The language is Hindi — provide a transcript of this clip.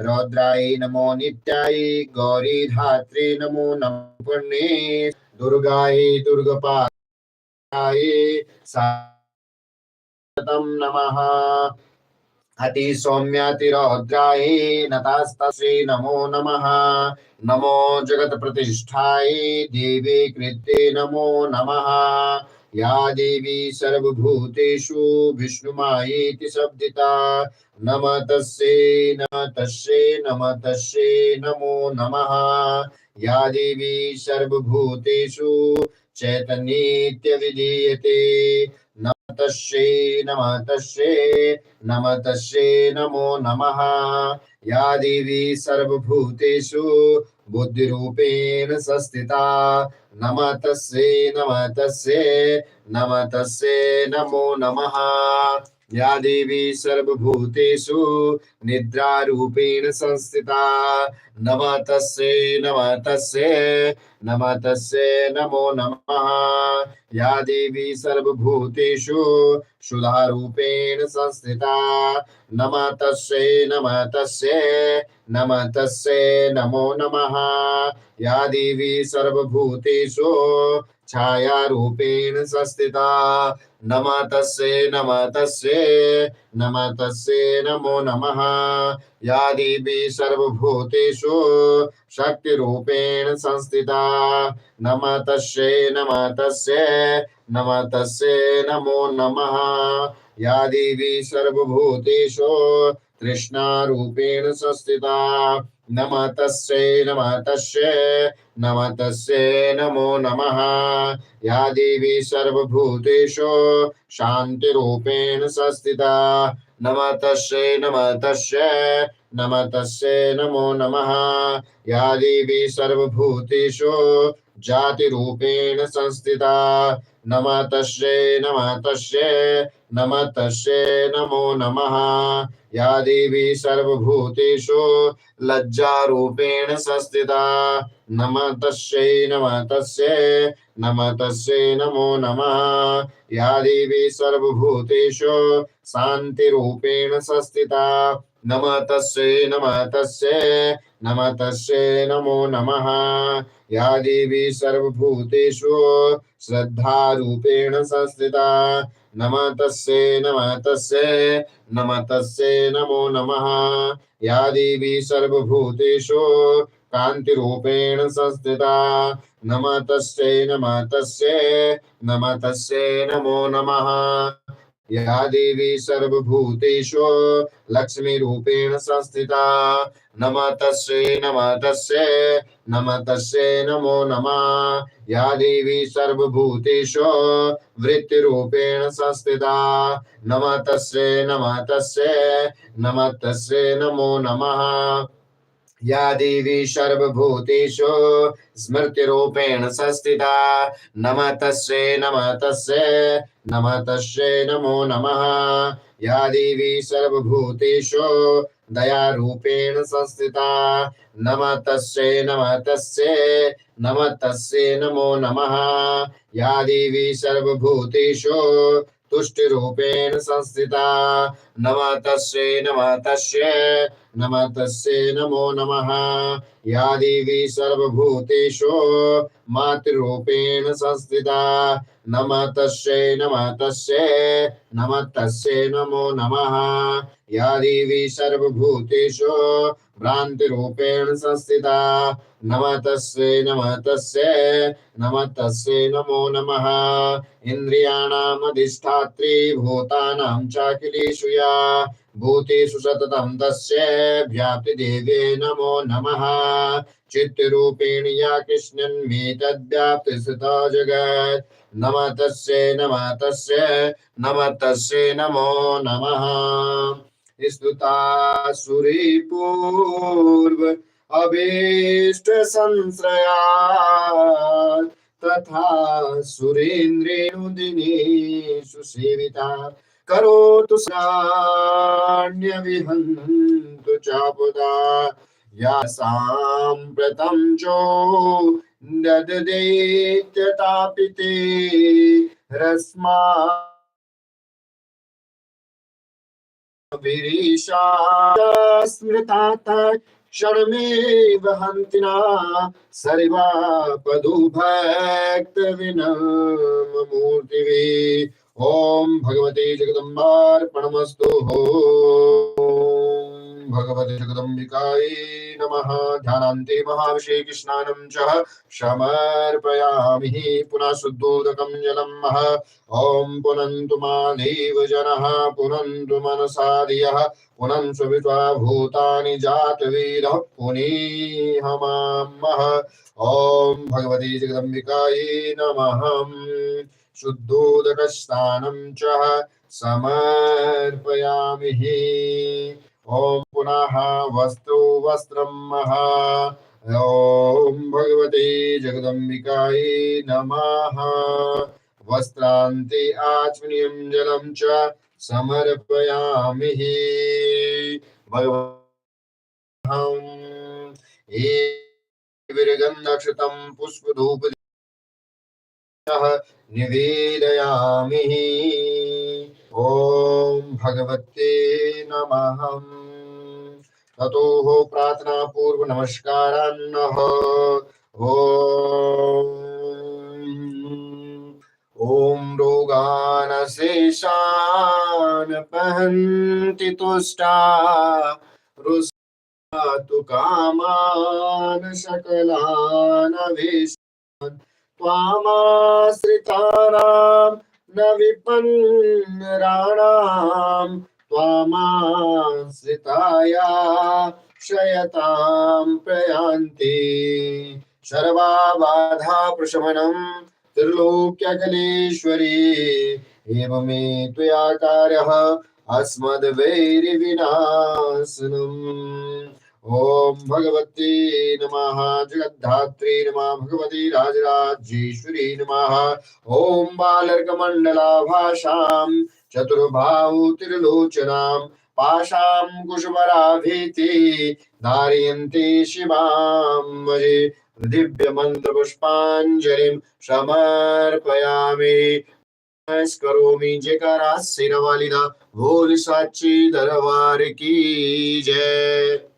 रौद्राय नमो नित्याय गौरी धात्रे नमो नमः पुण्ये दुर्गाय दुर्गपाय सततं नमः। अति सौम्यातिरौद्राय नतास्तश्री नमो नमः। नमो जगत प्रतिष्ठाय देवी कृत्ये नमो नमः। या देवी सर्वभूतेषु विष्णुमायेति शब्दिता, नम तस्यै नम तस्यै, नम नमो या देवी सर्वभूतेषु चैतन्येत्यविधीयते नम तस्यै नम तस्यै नम तस्यै, नमो नमः। या देवी सर्वभूतेषु बुद्धिरूपेण संस्थिता नम तस्यै नम तस्यै नम तस्यै नमो नमः। या देवी सर्वभूतेषु निद्रारूपेण संस्थिता। नम तस्यै नम तस्यै नम तस्यै, नमो नमः। या देवी सर्वभूतेषु सुधारूपेण संस्थिता। नम तस्यै नम तस्यै नम तस्यै, नमो नमः। या देवी सर्वभूतेषु छायारूपेण संस्थिता। नम तस्यै नम तस्यै नम तस्यै नमो नमः। या देवी सर्वभूतेषु शक्तिरूपेण संस्थिता। नम तस्यै नम तस्यै नम तस्यै नमो नमः। या देवी सर्वभूतेषु तृष्णारूपेण संस्थिता। नम तस्यै नम तस्यै नम नमो। या देवी सर्वभूतेषु शान्तिरूपेण संस्थिता। नम तस्यै नम तस्यै नम नमो। या देवी सर्वभूतेषु जातिरूपेण संस्थिता। नम तस्यै नम तस्यै नम तस्यै नमो नमः। या देवी सर्वभूतेषु लज्जारूपेण संस्थिता। नम तस्यै नम तस्यै नम तस्यै नमो नमः। या देवी सर्वभूतेषु शान्तिरूपेण संस्थिता। नम तस्यै नम तस्यै नम तस्यै नमो नमः। या देवी सर्वभूतेषु श्रद्धारूपेण संस्थिता। नम तस्यै नम तस्यै नम तस्यै नमो नमः। या देवी सर्वभूतेषु कान्तिरूपेण संस्थिता। नम तस्यै नम तस्यै नम तस्यै नमो नमः। या देवी सर्वभूतेषु लक्ष्मीरूपेण संस्थिता। नम तस्यै नम तस्यै नम तस्यै नमो। नमः या देवी सर्वभूतेषु वृत्तिरूपेण संस्थिता। नम तस्यै नम तस्यै नम तस्यै नमो नमः। या देवी सर्वभूतेषु स्मृतिरूपेण संस्थिता। नम तस्यै नम तस्यै नम तस्यै नमो। नमः या देवी सर्वभूतेषु दयारूपेण संस्थिता। नम तस्यै नम तस्यै नम तस्यै नमो। नमः या देवी सर्वभूतेषु तुष्टिरूपेण संस्थिता। नम तस्यै नम तस्यै नम तस्यै नमो नमः। या देवी सर्वभूतेषु मातृरूपेण संस्थिता। नम तस्यै नम तस्यै नम तस्यै नमो। नमः या देवी सर्वभूतेषु भ्रान्तिरूपेण संस्थिता। नम तस्यै नम तस्यै नम तस्यै नमो। नमः इन्द्रियाणामधिष्ठात्री भूतानां या। भूतेषु सततं तस्य व्याप्तिदेवे नमो नमः। चित्तरूपेण या कृष्णन्मेतद्व्याप्तिस्थिता जगत्। नम तस्यै नम तस्यै नम तस्यै, नमो नमः। स्तुता सुरीपूर्व अभीष्ट संश्रया तथा सुरेन्द्रेणुदिनेषु सेविता। करोतु साण्यविहन्तु चापुदा। या साम्प्रतं चो दददैत्यतापिते रस्मा विरीशा स्मृता क्षणमेव हन्तिना सर्वापदुभक्तविनमूर्तिभिः ॐ भगवते जगदम्बार्पणमस्तु। भगवते जगदम्बिकायै नमः। ध्यानान्ते महाभिषेकस्नानं च समर्पयामि पुनः शुद्धोदकं जलं मह। ॐ पुनन्तु मादेव जनः। पुनन्तु मनसा धियः पुनन् भूतानि जातवीरः पुनीहमामः ॐ भगवती जगदम्बिकायै नमः। शुद्धोदकस्नानं च समर्पयामि ॐ पुनः वस्त्रो वस्त्रं मह। ॐ भगवते जगदम्बिकायै नमः। वस्त्रान्ते आचमनीयं जलं च समर्पयामि भगवहं ये विरगन्धक्षतं पुष्पधूप निवेदयामि। ॐ भगवते नमः। ततोः प्रार्थना पूर्व नमस्कारान्नः ॐ रोगानशेषान् पहन्ति तुष्टा। रुष्टातु कामान् सकलान् त्वामाश्रितानां न विपन्नराणां त्वामाश्रिताया क्षयतां प्रयान्ति। सर्वाबाधा प्रशमनं त्रिलोक्यकलेश्वरी एवमे त्वया कार्यः अस्मद्वैरिविनाशनम्। ॐ भगवते नमः, जगद्धात्री नमः, भगवती राजराजेश्वरी नमः। ॐ बालर्कमण्डलाभाषां चतुर्बाहु त्रिलोचनां पाशां कुशवराभीति धारयन्ति शिवां भजे दिव्यमन्त्रपुष्पाञ्जलिं समर्पयामि। करोमि जयकारा सिरवालिदा भोल साची दरबार की जय।